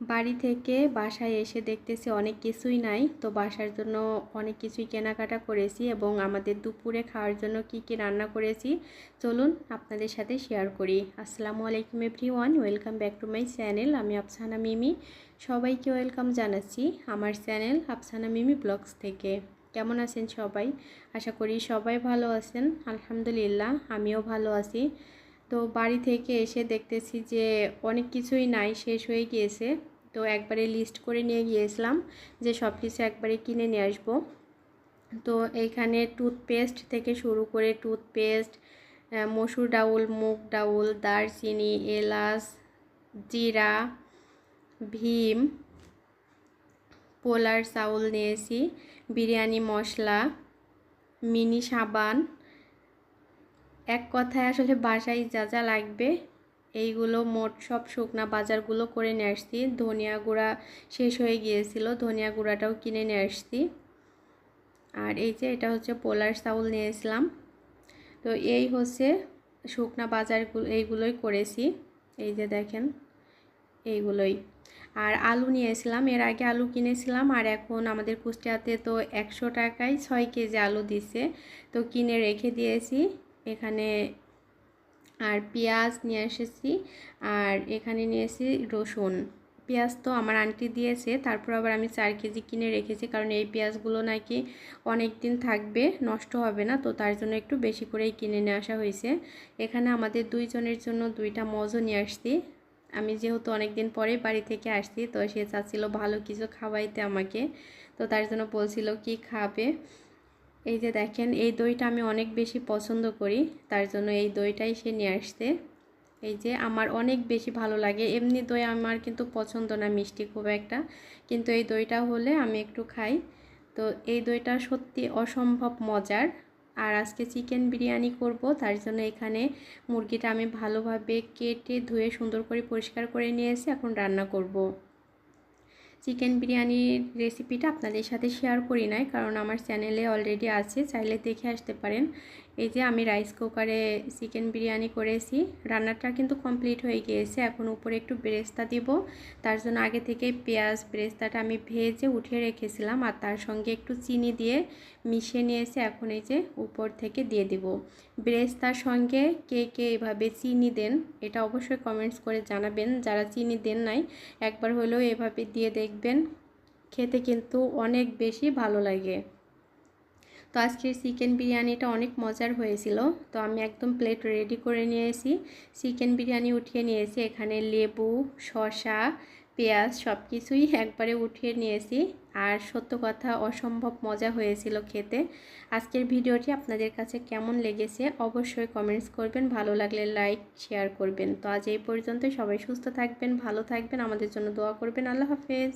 বাড়ি থেকে বাসায় এসে দেখতেছি অনেক কিছুই নাই। তো বাসার জন্য অনেক কিছুই কেনাকাটা করেছি এবং আমাদের দুপুরে খাওয়ার জন্য কি কি রান্না করেছি, চলুন আপনাদের সাথে শেয়ার করি। আসসালামু আলাইকুম everyone welcome back to my channel আমি আফসানা মিমি। সবাইকে ওয়েলকাম জানাচ্ছি আমার চ্যানেল আফসানা মিমি ব্লগস থেকে। কেমন আছেন সবাই? আশা করি সবাই ভালো আছেন, আলহামদুলিল্লাহ, আমিও ভালো আছি। তো বাড়ি থেকে এসে দেখতেছি যে অনেক কিছুই নাই, শেষ হয়ে গিয়েছে। তো একবারে লিস্ট করে নিয়ে গিয়েছিলাম যে সব কিছু একবারে কিনে নিয়ে আসব। তো এইখানে টুথপেস্ট থেকে শুরু করে টুথপেস্ট মসুর ডাউল, মুগ ডাউল, দারচিনি, এলাচ, জিরা, ভীম, পোলার চাউল নিয়েছি, বিরিয়ানি মশলা, মিনি সাবান এক কথায় আসলে বাসায় যা যা লাগবে, এইগুলো মোট সব শুকনা বাজারগুলো করে নিয়ে আসছি। ধনিয়া গুঁড়া শেষ হয়ে গিয়েছিল, ধনিয়া গুঁড়াটাও কিনে নিয়ে আসছি। আর এই যে এটা হচ্ছে পোলার চাউল নিয়েছিলাম তো এই হচ্ছে শুকনা বাজারগুলো, এইগুলোই করেছি। এই যে দেখেন, এইগুলোই। আর আলু নিয়েছিলাম এর আগে আলু কিনেছিলাম আর এখন আমাদের কুষ্টিয়াতে তো একশো টাকায় ছয় কেজি আলু দিছে। তো কিনে রেখে দিয়েছি। এখানে আর পেঁয়াজ নিয়ে এসেছি, আর এখানে নিয়েছি রসুন। পেঁয়াজ তো আমার আন্টি দিয়েছে, তারপর আবার আমি চার কেজি কিনে রেখেছি, কারণ এই পেঁয়াজগুলো নাকি অনেক দিন থাকবে, নষ্ট হবে না, তো তার জন্য একটু বেশি করেই কিনে নিয়ে আসা হয়েছে। এখানে আমাদের দুইজনের জন্য দুইটা মজও নিয়ে আসছি। আমি যেহেতু অনেক দিন পরে বাড়ি থেকে আসছি, তো সে চাচ্ছিল ভালো কিছু খাওয়াইতে আমাকে, তো তার জন্য বলছিল কি খাবে। এই যে দেখেন, এই দইটা আমি অনেক বেশি পছন্দ করি, তার জন্য এই দইটাই সে নিয়ে আসছে এই যে আমার অনেক বেশি ভালো লাগে, এমনি দই আমার কিন্তু পছন্দ না, মিষ্টি খুব একটা, কিন্তু এই দইটা হলে আমি একটু খাই তো এই দইটা সত্যি অসম্ভব মজার, আর আজকে চিকেন বিরিয়ানি করব, তার জন্য এখানে মুরগিটা আমি ভালোভাবে কেটে ধুয়ে সুন্দর করে পরিষ্কার করে নিয়েছি এখন রান্না করব। চিকেন বিরিয়ানির রেসিপিটা আপনাদের সাথে শেয়ার করি নাই, কারণ আমার চ্যানেলে অলরেডি আছে, চাইলে দেখে আসতে পারেন। এই যে আমি রাইস কুকারে চিকেন বিরিয়ানি করেছি। রান্নাটা কিন্তু কমপ্লিট হয়ে গিয়েছে। এখন উপরে একটু বেরেস্তা দিব। তার জন্য আগে থেকে পেঁয়াজ বেরেস্তাটা আমি ভেজে উঠিয়ে রেখেছিলাম আর তার সঙ্গে একটু চিনি দিয়ে মিশিয়ে নিয়েছে। এখন এই যে উপর থেকে দিয়ে দিব। বেরেস্তার সঙ্গে কে কে এভাবে চিনি দেন এটা অবশ্যই কমেন্টস করে জানাবেন। যারা চিনি দেন নাই, একবার হলেও এভাবে দিয়ে দেখবেন। খেতে কিন্তু অনেক বেশি ভালো লাগে। তো আজকের চিকেন বিরিয়ানিটা অনেক মজার হয়েছিল। তো আমি একদম প্লেট রেডি করে নিয়েছি। চিকেন বিরিয়ানি উঠিয়ে নিয়েছি। এখানে লেবু শশা পেঁয়াজ সব কিছুই একবারে উঠিয়ে নিয়েছি। আর সত্য কথা, অসম্ভব মজা হয়েছিল খেতে। আজকের ভিডিওটি আপনাদের কাছে কেমন লেগেছে অবশ্যই কমেন্টস করবেন। ভালো লাগলে লাইক শেয়ার করবেন। তো আজ এই পর্যন্ত সবাই সুস্থ থাকবেন, ভালো থাকবেন। আমাদের জন্য দোয়া করবেন। আল্লাহ হাফেজ।